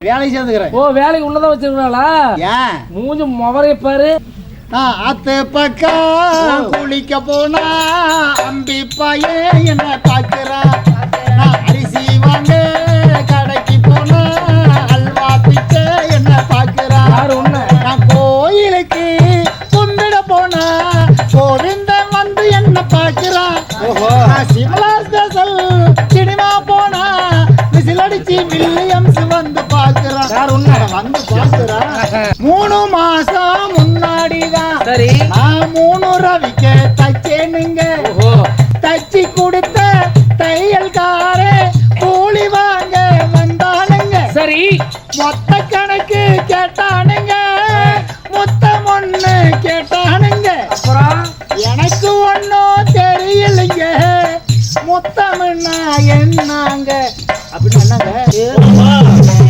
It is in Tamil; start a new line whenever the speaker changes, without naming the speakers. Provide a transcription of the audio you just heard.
வேலைக்கு சேர்ந்துக்கிறேன்.
ஓ வேலைக்கு உள்ளதான் வச்சிருக்காளா
ஏன்?
மூஞ்சி முவரைய பாரு.
நான் அத்து பக்கம் குளிக்க போனா அம்பி பையன் என்ன பாக்குறா? நான் அரிசி வாங்க கடைக்கு போனா அல்வா பிச்சை என்ன
உன்னை?
நான் கோயிலுக்கு கும்பிட போனா கோவிந்தன் வந்து என்ன நான் சிம்லா ஸ்பெஷல் சினிமா போனா விசில் அடிச்சு வில்லியம்ஸ் வந்து
யார் உன்னை?
வந்து பாக்குறான் மூணு மாசம் முன்னாடிதான்.
சரி.
நான் மூணு ரவிக்கு தச்சேனுங்க. தச்சு கொடுத்த தையல்காரே கூலி வாங்க வந்தானுங்க.
சரி.
மொத்த கணக்கு கேட்டானுங்க. மொத்தம் ஒண்ணு கேட்டானுங்க.
அப்புறம்?
எனக்கு ஒன்றும் தெரியலைங்க. மொத்தம்னா என்னங்க? அப்படின்னு என்னங்க